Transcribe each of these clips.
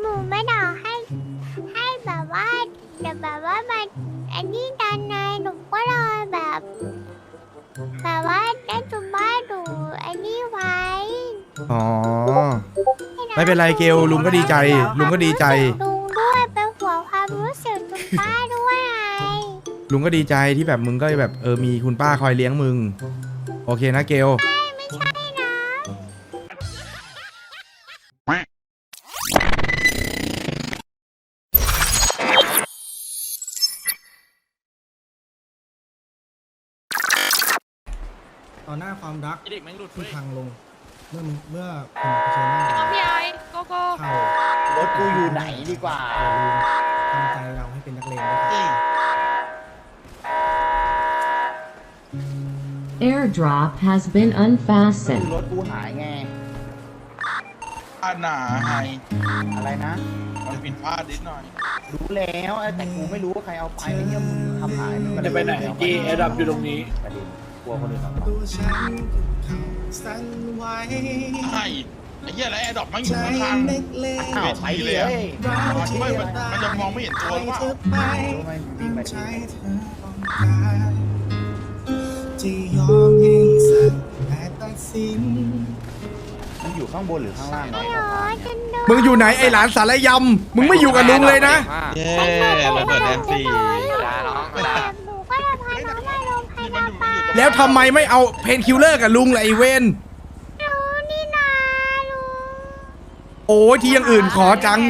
หนูไม่ด่าให้ ให้แบบว่าแต่แบบว่ามันอันนี้ดันในหนูก็เลยแบบแบบว่าได้จุดบ้านหนูอันนี้ไว้อ๋อ ไม่เป็นไรเกลลุงก็ดีใจ ลุงก็ดีใจ ลุงด้วยเป็นห่วงความรู้สึกจุดบ้านด้วยไงลุงก็ดีใจที่แบบมึงก็แบบเออมีคุณป้าคอยเลี้ยงมึง โอเคนะเกลไม่ใช่ หน้าความรักเด็กแม่งหลุดคือเว้ยพังลง เมื่อมึงเมื่อคุณเผชิญหน้ากับพี่ไอโกโก้เข้ารถกูอยู่ไหนดีกว่าอย่าลืมทำใจเราให้เป็นนักเลงด้วยครับ Airdrop has been คือ unfastened. รถกูหายไง อาหนาไฮอะไรนะ มันผิดพลาดนิดหน่อยรู้แล้วแต่กูไม่รู้ว่าใครเอาไปไม่เงี้ยมึงทำหายมันจะไปไหนกี้แอร์ดับอยู่ตรงนี้ ประเด็น กลัวคนอื่นเอาไปตัวฉันเขาสั่นไหวไฮไอ้เหี้ยอะไรแอร์ดรอปมันอใจยู่ข้าง เล็กเล็กอ้าวไปเลยๆมันไม่มันมันยังมองไม่เห็นตัวหรือเปล่าเธอไปรู้ไหมวิ่งไปใจเธอต้องการจะยอมให้สั่งและตัดสิน มันอยู่ข้างบนหรือข้างล่างไม่วะรอจนโดนมึงอยู่ไหนไอหลานสารยำมึงไม่อยู่กับลุงเลยนะ เย้ระเบิดแอนซี่ แบบหนูก็จะพาน้องมาโรงพยาบาล แล้วทำไมไม่เอาเพนคิลเลอร์กับลุงล่ะไอเวนรู้นี่นาลุงโอ้ยที่อยังอื่นขอจัง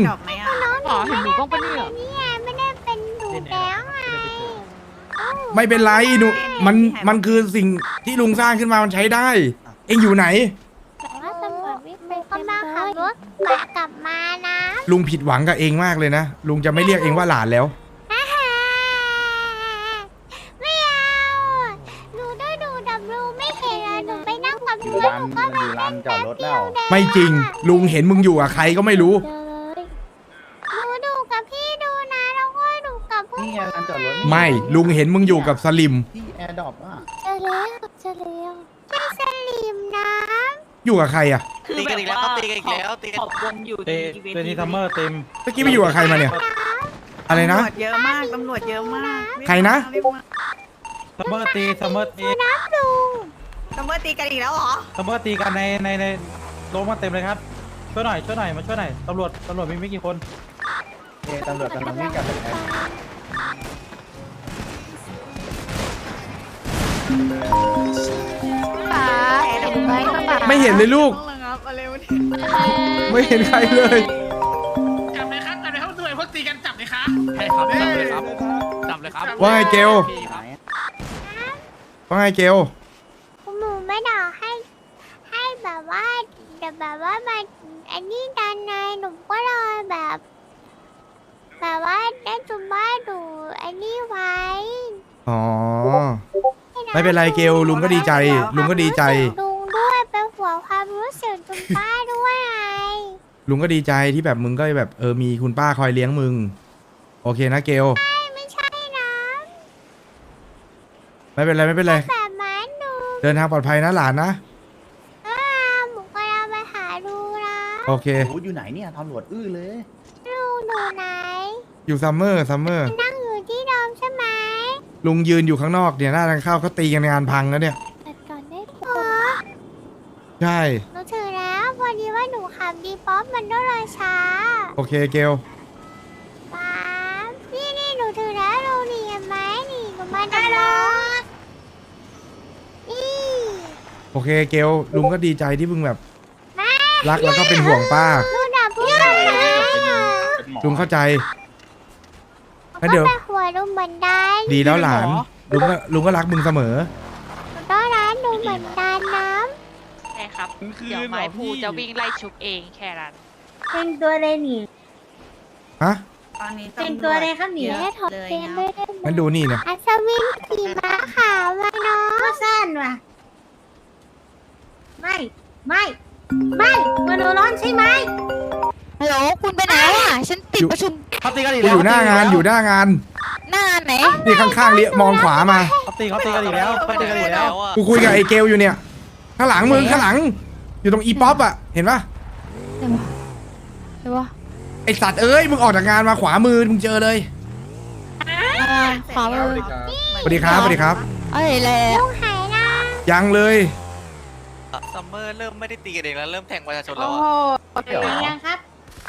น้องหนูไม่ได้เป็นอะไรนี่ไงไม่ได้เป็นดูแล้วไงไม่เป็นไรหนูมันมันคือสิ่งที่ลุงสร้างขึ้นมามันใช้ได้ เอ็งอยู่ไหน แต่ว่าตำรวจวิ่งไปกำลังขับรถกลับมานะลุงผิดหวังกับเองมากเลยนะ ลุงจะไม่เรียกเองว่าหลานแล้ว ไม่เอาหนูได้ดูดับลูไม่เห็นอะหนูไปนั่งกับ อยู่ เพื่อน ลาน หนูก็ อยู่ลานจอดร ถแล้ว ไม่จริง ลุงเห็นมึงอยู่กับใครก็ไม่รู้หนูดูกับพี่ดูนะแล้วก็ดูกับพวกนี่ไงลานจอดรถไม่ลุงเห็นมึงอยู่กับสลิม ที่แอร์ดรอปอะเจอแล้วเจอแล้วไม่สลิมนะอยู่กับใครอะตีกันอีกแล้วตีกันอีกแล้วตีกัน ขอบวงอยู่เตเตนี่ซัมเมอร์เต็ม เมื่อกี้ไปอยู่กับใครมาเนี่ย อะไรนะ ตำรวจเยอะมาก ตำรวจเยอะมากใครนะรีบมาซัมเมอร์ตีซัมเมอร์ตีน้ำลุง ตำรวจตีกันอีกแล้วเหรอซัมเมอร์ตีกันในในในโรงมาเต็มเลยครับ ช่วยหน่อยช่วยหน่อยมาช่วยหน่อยตำรวจตำรวจมีไม่กี่คนเอตำรวจกำลังวิ่งกลับไปแล้วป๋าเห็นไหมคะป๋าไม่เห็นเลยลูก ต้องระงับมาเร็วดิไม่เห็นใครเลย จับเลยครับจับเลยครับหน่วยพวกตีกันจับเลยครับใช่ครับจับเลยครับจับเลยครับว่าไงเกลไหนว่าไงเกล หนูไม่ด่าให้ ให้ แบบว่าแต่แบบว่ามันอันนี้ดันในหนูก็เลยแบบแบบว่าได้จุดบ้าดูอันนี้ไว้อ๋อ ไม่เป็นไรเกลลุงก็ดีใจ ลุงก็ดีใจ ลุงด้วยเป็นห่วความรู้สึกจุดบ้าด้วยไงลุงก็ดีใจที่แบบมึงก็แบบเออมีคุณป้าคอยเลี้ยงมึง โอเคนะเกลไม่ใช่นะไม่เป็นไรไม่เป็นไรแบบนั้นหนู เดินทางปลอดภัยนะหลานนะ อ่าหนูก็ยังไปหาดูนะ โอเคโอ้อยู่ไหนเนี่ยตำรวจอื้อเลย ลุงหนูไหน อยู่ซัมเมอร์ซัมเมอร์ นั่งอยู่ที่เดิมใช่ไหมลุงยืนอยู่ข้างนอกเนี่ยหน้าทางเข้าเขาตีกันงานพังแล้วเนี่ยตัดก่อนได้ปะใช่ หนูถือแล้ว พอดีว่าหนูขับดีป๊อปมันก็เลยช้าโอเคเกลป๊าบนี่นี่หนูถือแล้วเราดีเห็นไหมนี่หนูมาได้รถนี่ โอเคเกลลุงก็ดีใจที่มึงแบบมา รักแล้วก็เป็นห่วงป้าดูดับเพื่อนไหมเป็นอะเป็นหมอลุงเข้าใจ งั้ก็นเดี๋ยว ไปหัวดูเหมือนได้ดีแล้วหลานลุงก็ลุงก็รักมึงเสมอ หนูก็ร้านดูเหมือนดันน้ใช่ครับเดี๋ยวไม้พูจะวิ่งไล่ชุบเองแค่นั้น เป็นตัวอะไรหนีฮะตอนนี้เป็นตัวอะไรครับหนีำเยแม่อะถอดเลยเกมนะไม่ได้งั้นดูนี่นะอัศวินขี่ม้าขาวมาเนาะก็สั้นว่ะ ไม่ ไม่ ไม่ตัวหนูร้อนใช่ไหมฮัลโหลคุณไปไหนอะ ฉันติดประชุมเขาตีกันอีกกูแล้วอยู่หน้างานอยู่หน้างานหน้าไหน นี่ข้างๆเลี้ยมองขวามาเขาตีเขาตีกันอีกแล้วเขาตีกันอีกแล้วกูคุยกับไอ้เกลอยู่เนี่ยข้างหลังมึงข้างหลัง อยู่ตรงอีป๊อปอะเห็นปะเดี๋ยววะไอสัตว์เอ้ยมึงออกจากงานมาขวามือมึงเจอเลยขวามือสวัสดีครับสวัสดีครับเอ้ยแล้วลุงหายนะยังเลยซัม เมอร์เริ่มไม่ได้ตีกันเองแล้ว เริ่มแทงประชาชนแล้โอ้วโหอะเป็นยังครับ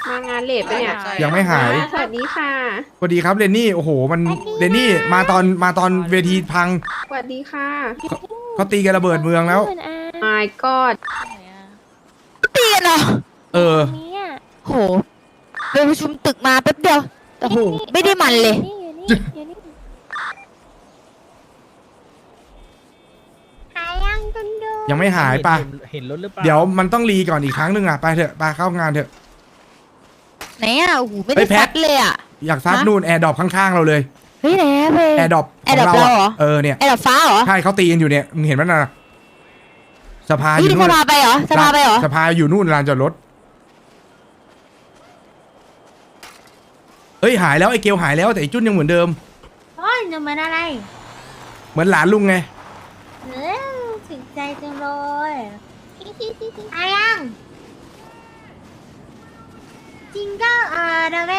มางานเลทปะเนี่ยใช่ ยังไม่หาย สวัสดีค่ะ สวัสดีครับเรนนี่ โอ้โห มันเรนนี่มาตอนมาตอนเวทีพังสวัสดีค่ะ เขาตีกันระเบิดเมืองแล้ว คุณอา my god ตีกันเหรอเออ เนี่ยโหไปประชุมตึกมาแป๊บเดียวแต่โห ไม่ได้มันเลย นี่อยู่นี่อยู่นี่ ยังไม่หายปะเห็นรถหรือเปล่าเดี๋ยวมันต้องรีก่อนอีกครั้งหนึ่งอะไปเถอะไปเข้างานเถอะ ไหนอะโอ้โหไม่เฮ้ได้ยแพท ซัดเลยอะ อยากซัดฮะ นู่นแอร์ดรอปข้างๆเราเลยเฮ้ยไหนอะเบแอร์ดรอปแอร์ดรอปเราเหรอเออเนี่ย ไอ้ดอกฟ้าเหรอใช่เขาตีกันอยู่เนี่ยมึงเห็นไหมน่ะสภาอนี่ยู่สนู่นภาไปเหรอสภาไปเหรอสภาอยู่นู่นลานจอดรถเฮ้ยหายแล้วไอ้เกลหายแล้วแต่ไอ้จุนยังเหมือนเดิม โอ้ยจะเหมือนอะไร เหมือนหลานลุงไงเออถึง ใจจังเลยอายังจิงเกิลเออเดเว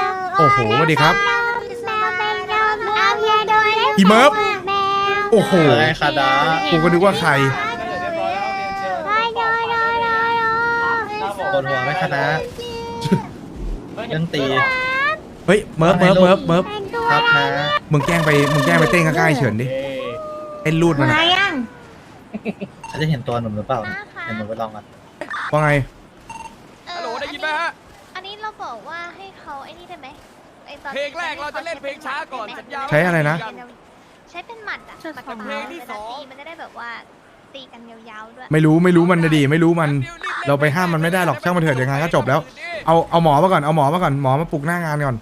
ลโอ้โหสวัสดีครับแมวเป็นยอมเอายาโดยอีเมิร์ฟแมวโอ้โหอะไรคาดากูก็นึกว่าใครโดยโดยโดยโดยโดยปวดหัวไหมคณะเรื่องตี เฮ้ยเมิร์ฟเมิร์ฟเมิร์ฟเมิร์ฟเป็นตัวครับนะมึงแกล้งไปมึงแกล้งไปเต้นข้างๆไอ้เฉินดิเต้นรูดมันมาอะ ยังฉันจะเห็นตัวหนุ่มหรือเปล่าเห็นหนุ่มไปลองกันว่าไงฮัลโหลได้ยินไหมฮะ อันนี้เราบอกว่าให้เขาไอ้นี่ได้ไหมไอ้ตอนเพลงแรกเราจะเล่นเพลงช้าก่อนสัญญาใช้อะไรนะ ใช้เป็นหมัดอะปากกาเพลงที่สองตีมันจะได้แบบว่าตีกันยาวๆด้วยไม่รู้ไม่รู้มันนะดี ไม่รู้มัน เราไปห้ามมันไม่ได้หรอกช่างมันเถอะเดี๋ยวงานก็จบแล้ว เอาเอาหมอมาก่อนเอาหมอมาก่อนหมอมาปลุกหน้างานก่อน